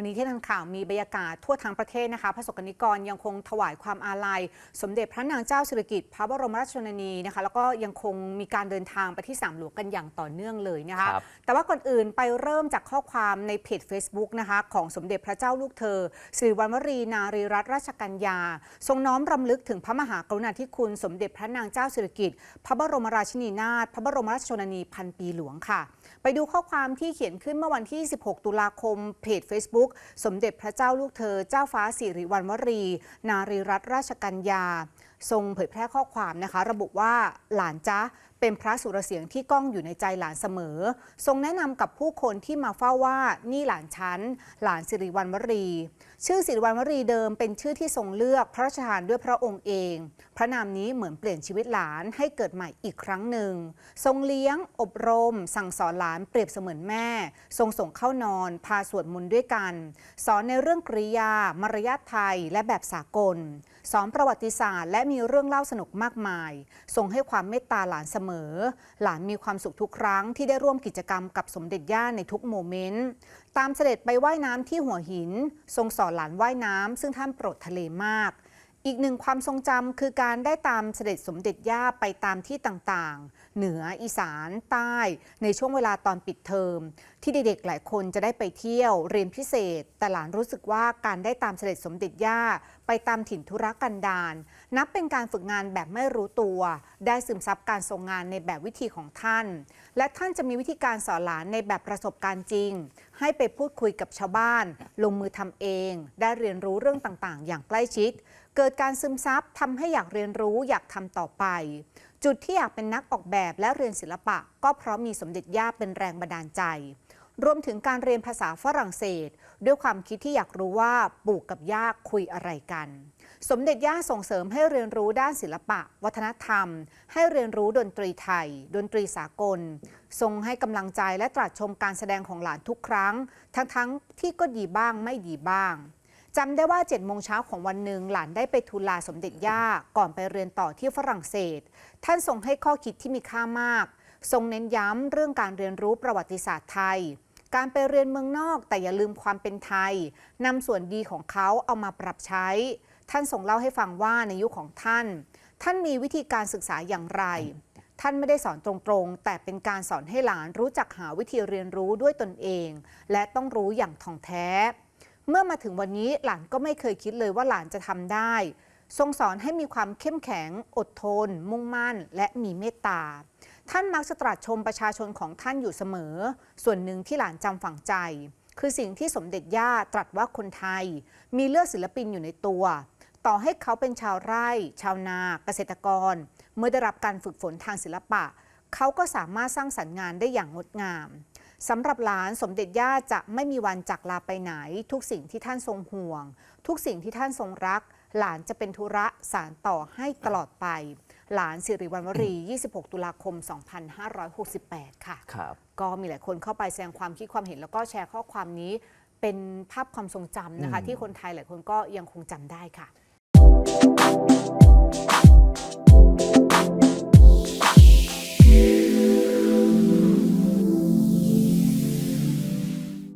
วันนี้ที่ทันข่าวมีบรรยากาศทั่วทั้งประเทศนะคะพระสงฆ์นิกรยังคงถวายความอาลัย สมเด็จพระนางเจ้าสิริกิติ์พระบรมราชชนนีนะคะ แล้วก็ยังคงมีการเดินทางไปที่สามหลวงกันอย่างต่อเนื่องเลยนะคะ ครับ แต่ว่าก่อนอื่นไปเริ่มจากข้อความในเพจ Facebook นะคะ ของสมเด็จพระเจ้าลูกเธอสิริวัณวรีนารีรัตนราชกัญญา ทรงน้อมรำลึกถึงพระมหากรุณาธิคุณ สมเด็จพระนางเจ้าสิริกิติ์พระบรมราชินีนาถพระบรมราชชนนีพันปีหลวงค่ะ ไปดูข้อความที่เขียนขึ้นเมื่อวันที่ 16 ตุลาคมเพจ Facebook สมเด็จพระเจ้าลูกเธอ เจ้าฟ้าสิริวัณวรี นารีรัตนราชกัญญา ทรงเผยแพร่ข้อความนะคะ ระบุว่าหลานจ๊ะ เป็นพระสุรเสียงที่ก้องอยู่ในใจหลานเสมอ ทรงแนะนำกับผู้คนที่มาเฝ้าว่านี่หลานฉันหลานสิริวัณวรี ชื่อสิริวัณวรีเดิมเป็นชื่อที่ทรงเลือกพระราชทานด้วยพระองค์เอง พระนามนี้เหมือนเปลี่ยนชีวิตหลานให้เกิดใหม่อีกครั้งหนึ่ง ทรงเลี้ยง อบรม สั่งสอนหลานเปรียบเสมือนแม่ ทรงส่งเข้านอน พาสวดมนต์ด้วยกัน สอนในเรื่องกริยา มารยาทไทยและแบบสากล สอนประวัติศาสตร์ และมีเรื่องเล่าสนุกมากมาย ทรงให้ความเมตตาหลานเสมอหลานมีความสุขทุกครั้งที่ได้ร่วมกิจกรรมกับสมเด็จย่าในทุกโมเมนต์ ตามเสด็จไปว่ายน้ำที่หัวหิน ทรงสอนหลานว่ายน้ำซึ่งท่านโปรดทะเลมาก อีกหนึ่งความทรงจำคือการได้ตามเสด็จสมเด็จย่าไปตามที่ต่างๆ เหนืออีสานใต้ ในช่วงเวลาตอนปิดเทอม ที่เด็กๆหลายคนจะได้ไปเที่ยวเรียนพิเศษ แต่หลานรู้สึกว่าการได้ตามเสด็จสมเด็จย่า ไปตามถิ่นธุรกันดารนับเป็นการฝึกงานแบบไม่รู้ตัว ได้ซึมซับการทรงงานในแบบวิธีของท่าน และท่านจะมีวิธีการสอนหลานในแบบประสบการณ์จริง ให้ไปพูดคุยกับชาวบ้าน ลงมือทำเอง ได้เรียนรู้เรื่องต่างๆ อย่างใกล้ชิด เกิดการซึมซับทำให้อยากเรียนรู้อยากทำต่อไป จุดที่อยากเป็นนักออกแบบและเรียนศิลปะ ก็เพราะมีสมเด็จย่าเป็นแรงบันดาลใจ รวมถึงการเรียนภาษาฝรั่งเศส ด้วยความคิดที่อยากรู้ว่าปู่กับย่าคุยอะไรกัน สมเด็จย่าส่งเสริมให้เรียนรู้ด้านศิลปะ วัฒนธรรม ให้เรียนรู้ดนตรีไทย ดนตรีสากล ทรงให้กำลังใจและตรัสชมการแสดงของหลานทุกครั้ง ทั้งๆที่ก็ดีบ้างไม่ดีบ้างจำได้ว่า7จ็ดโมงเช้าของวันหนึ่งหลานได้ไปทูลลาสมเด็จย่าก่อนไปเรียนต่อที่ฝรั่งเศส ท่านทรงให้ข้อคิดที่มีค่ามาก ทรงเน้นย้ำเรื่องการเรียนรู้ประวัติศาสตร์ไทย การไปเรียนเมืองนอกแต่อย่าลืมความเป็นไทยนำส่วนดีของเขาเอามาปรับใช้ ท่านทรงเล่าให้ฟังว่าในยุคของท่าน ท่านมีวิธีการศึกษาอย่างไร ท่านไม่ได้สอนตรงๆ แต่เป็นการสอนให้หลานรู้จักหาวิธีเรียนรู้ด้วยตนเอง และต้องรู้อย่างท่องแท้ เมื่อมาถึงวันนี้หลานก็ไม่เคยคิดเลยว่าหลานจะทำได้ ทรงสอนให้มีความเข้มแข็ง อดทน มุ่งมั่น และมีเมตตา ท่านมักจะตรัสชมประชาชนของท่านอยู่เสมอ ส่วนหนึ่งที่หลานจำฝังใจ คือสิ่งที่สมเด็จย่าตรัสว่าคนไทย มีเลือดศิลปินอยู่ในตัว ต่อให้เขาเป็นชาวไร่ ชาวนา เกษตรกร เมื่อได้รับการฝึกฝนทางศิลปะ เขาก็สามารถสร้างสรรค์งานได้อย่างงดงามสำหรับหลานสมเด็จย่าจะไม่มีวันจากลาไปไหน ทุกสิ่งที่ท่านทรงห่วง ทุกสิ่งที่ท่านทรงรัก หลานจะเป็นธุระสารต่อให้ตลอดไป หลานสิริวัณวรี 26 ตุลาคม 2568 ค่ะ ครับ ก็มีหลายคนเข้าไปแสดงความคิดความเห็น แล้วก็แชร์ข้อความนี้เป็นภาพความทรงจำนะคะอืมที่คนไทยหลายคนก็ยังคงจำได้ค่ะ